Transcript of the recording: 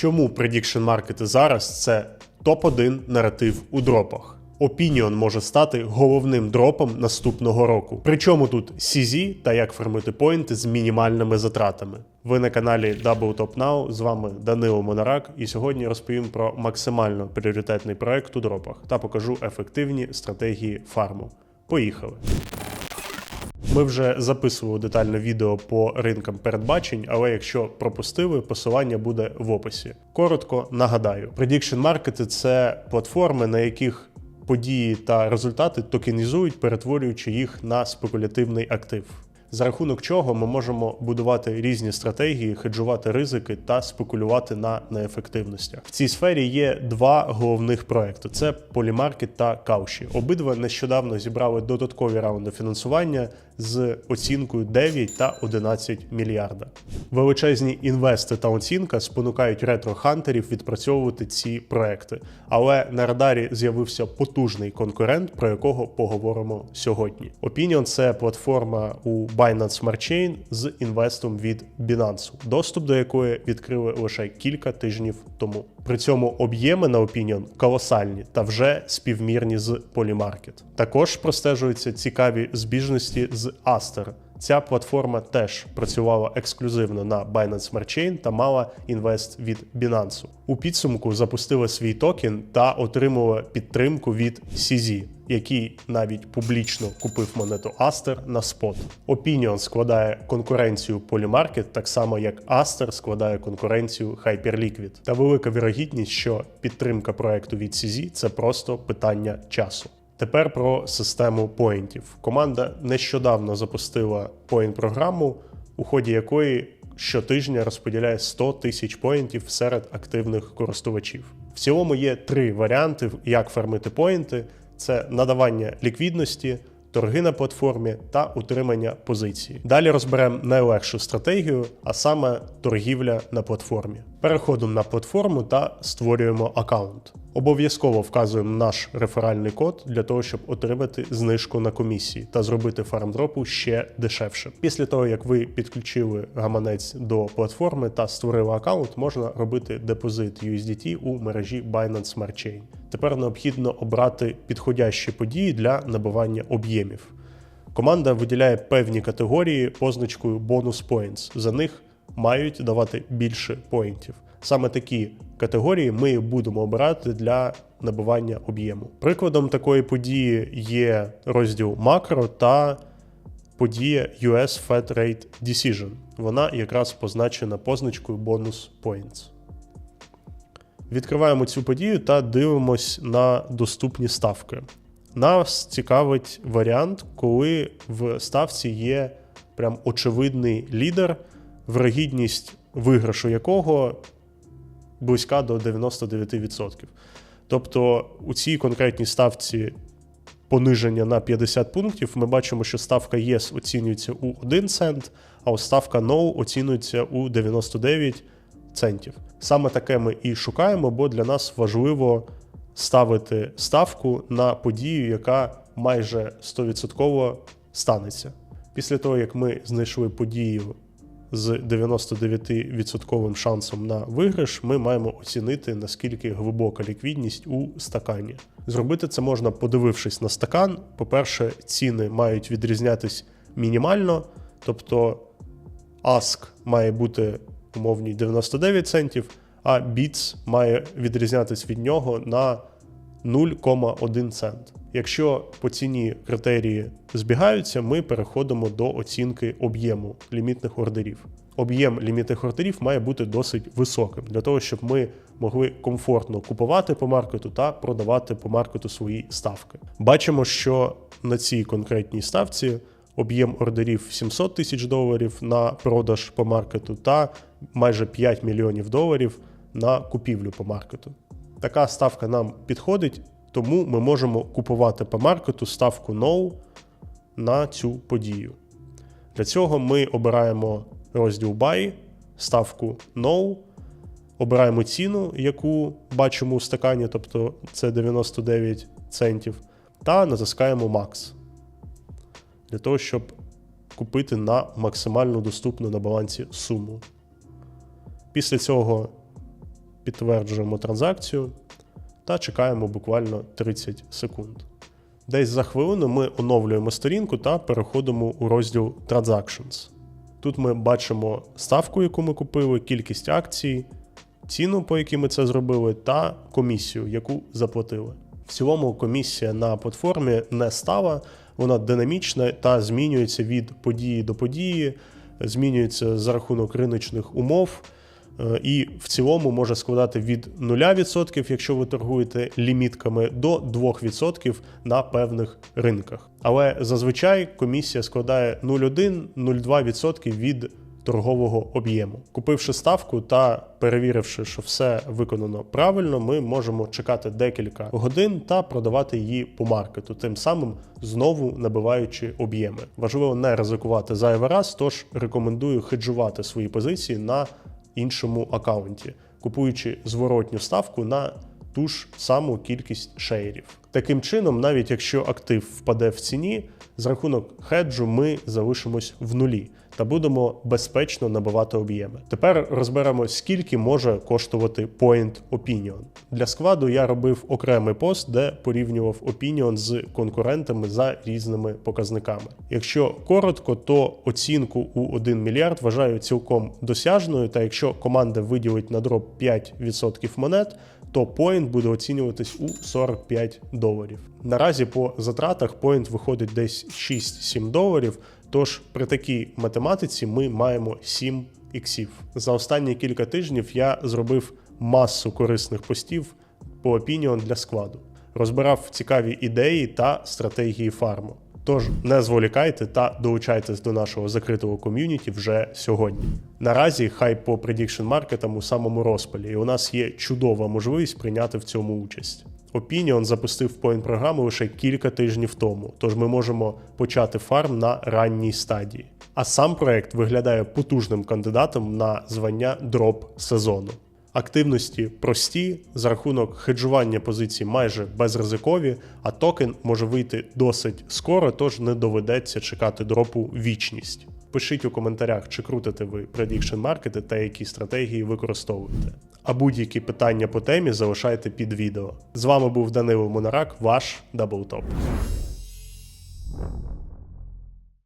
Чому prediction маркети зараз це топ-1 наратив у дропах? Opinion може стати головним дропом наступного року. Причому тут CZ та як фармити поінти з мінімальними затратами. Ви на каналі Double Top Now, з вами Данило Монарак, і сьогодні розповім про максимально пріоритетний проект у дропах та покажу ефективні стратегії фарму. Поїхали! Ми вже записували детальне відео по ринкам передбачень, але якщо пропустили, посилання буде в описі. Коротко нагадаю: Prediction Market – це платформи, на яких події та результати токенізують, перетворюючи їх на спекулятивний актив. За рахунок чого ми можемо будувати різні стратегії, хеджувати ризики та спекулювати на неефективностях. В цій сфері є два головних проекти: це Polymarket та Кауші. Обидва нещодавно зібрали додаткові раунди фінансування з оцінкою 9 та 11 мільярда. Величезні інвести та оцінка спонукають ретро-хантерів відпрацьовувати ці проекти. Але на радарі з'явився потужний конкурент, про якого поговоримо сьогодні. Opinion – це платформа у Binance Smart Chain з інвестом від Binance, доступ до якої відкрили лише кілька тижнів тому. При цьому об'єми на Opinion колосальні та вже співмірні з Polymarket. Також простежуються цікаві збіжності з Aster. Ця платформа теж працювала ексклюзивно на Binance Smart Chain та мала інвест від Binance. У підсумку запустила свій токен та отримала підтримку від CZ, який навіть публічно купив монету Aster на спот. Opinion складає конкуренцію Polymarket, так само як Aster складає конкуренцію Hyperliquid. Та велика вірогідність, що підтримка проекту від CZ – це просто питання часу. Тепер про систему поінтів. Команда нещодавно запустила поінт-програму, у ході якої щотижня розподіляє 100 тисяч поінтів серед активних користувачів. В цілому є три варіанти, як фармити поінти: це надавання ліквідності. Торги на платформі та утримання позиції. Далі розберемо найлегшу стратегію, а саме торгівля на платформі. Переходимо на платформу та створюємо аккаунт. Обов'язково вказуємо наш реферальний код для того, щоб отримати знижку на комісії та зробити фармдропу ще дешевше. Після того, як ви підключили гаманець до платформи та створили аккаунт, можна робити депозит USDT у мережі Binance Smart Chain. Тепер необхідно обрати підходящі події для набивання об'ємів. Команда виділяє певні категорії позначкою Bonus Points. За них мають давати більше поінтів. Саме такі категорії ми будемо обирати для набивання об'єму. Прикладом такої події є розділ макро та подія US Fed Rate Decision. Вона якраз позначена позначкою Bonus Points. Відкриваємо цю подію та дивимось на доступні ставки. Нас цікавить варіант, коли в ставці є прям очевидний лідер, вирогідність виграшу якого близька до 99%. Тобто у цій конкретній ставці пониження на 50 пунктів ми бачимо, що ставка ЄС оцінюється у 1 цент, а ставка No оцінюється у 99 центів. Саме таке ми і шукаємо, бо для нас важливо ставити ставку на подію, яка майже 100% станеться. Після того, як ми знайшли подію з 99% шансом на виграш, ми маємо оцінити, наскільки глибока ліквідність у стакані. Зробити це можна, подивившись на стакан. По-перше, ціни мають відрізнятись мінімально, тобто ASK має бути умовні 99 центів, а BITS має відрізнятись від нього на 0,1 цент. Якщо по ціні критерії збігаються, ми переходимо до оцінки об'єму лімітних ордерів. Об'єм лімітних ордерів має бути досить високим для того, щоб ми могли комфортно купувати по маркету та продавати по маркету свої ставки. Бачимо, що на цій конкретній ставці об'єм ордерів 700 тисяч доларів на продаж по маркету та майже 5 мільйонів доларів на купівлю по маркету. Така ставка нам підходить, тому ми можемо купувати по маркету ставку No на цю подію. Для цього ми обираємо розділ Buy, ставку No, обираємо ціну, яку бачимо у стакані, тобто це 99 центів, та натискаємо Max. Для того, щоб купити на максимально доступну на балансі суму. Після цього підтверджуємо транзакцію та чекаємо буквально 30 секунд. Десь за хвилину ми оновлюємо сторінку та переходимо у розділ Transactions. Тут ми бачимо ставку, яку ми купили, кількість акцій, ціну, по якій ми це зробили, та комісію, яку заплатили. В цілому комісія на платформі не стала, вона динамічна та змінюється від події до події, змінюється за рахунок риночних умов. Е, І в цілому може складати від 0%, якщо ви торгуєте лімітками, до 2% на певних ринках. Але зазвичай комісія складає 0,1-0,2% від торгового об'єму. Купивши ставку та перевіривши, що все виконано правильно, ми можемо чекати декілька годин та продавати її по маркету, тим самим знову набиваючи об'єми. Важливо не ризикувати зайвий раз, тож рекомендую хеджувати свої позиції на іншому аккаунті, купуючи зворотню ставку на ту ж саму кількість шеєрів. Таким чином, навіть якщо актив впаде в ціні, з рахунок хеджу ми залишимось в нулі та будемо безпечно набивати об'єми. Тепер розберемо, скільки може коштувати Point Opinion. Для складу я робив окремий пост, де порівнював Opinion з конкурентами за різними показниками. Якщо коротко, то оцінку у 1 мільярд вважаю цілком досяжною. Та якщо команда виділить на дроп 5% монет, то Point буде оцінюватись у 45 доларів. Наразі по затратах Point виходить десь 6-7 доларів. Тож при такій математиці ми маємо 7 іксів. За останні кілька тижнів я зробив масу корисних постів по Opinion для складу, розбирав цікаві ідеї та стратегії фарму. Тож не зволікайте та долучайтесь до нашого закритого ком'юніті вже сьогодні. Наразі хайп по prediction маркетам у самому розпалі, і у нас є чудова можливість прийняти в цьому участь. Opinion запустив поінт програму лише кілька тижнів тому, тож ми можемо почати фарм на ранній стадії. А сам проект виглядає потужним кандидатом на звання дроп сезону. Активності прості, за рахунок хеджування позицій майже безризикові, а токен може вийти досить скоро, тож не доведеться чекати дропу вічність. Пишіть у коментарях, чи крутите ви prediction маркети та які стратегії використовуєте. А будь-які питання по темі залишайте під відео. З вами був Данило Монарак, ваш Даблтоп.